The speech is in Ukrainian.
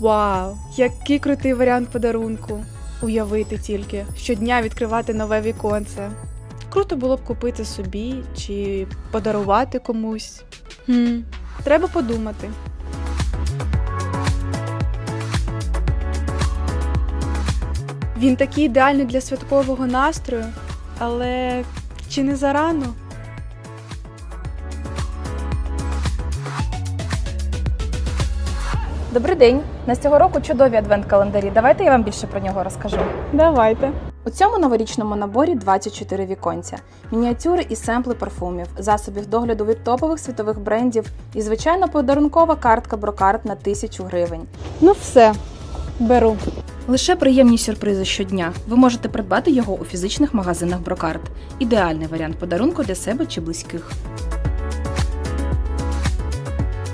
Вау, який крутий варіант подарунку. Уявити тільки, щодня відкривати нове віконце. Круто було б купити собі чи подарувати комусь. Хм, треба подумати. Він такий ідеальний для святкового настрою, але чи не зарано? Добрий день! На цього року чудові адвент-календарі. Давайте я вам більше про нього розкажу. Давайте. У цьому новорічному наборі 24 віконця, мініатюри і семпли парфумів, засобів догляду від топових світових брендів і, звичайно, подарункова картка Брокарт на 1000 гривень. Ну все, беру. Лише приємні сюрпризи щодня. Ви можете придбати його у фізичних магазинах Брокарт. Ідеальний варіант подарунку для себе чи близьких.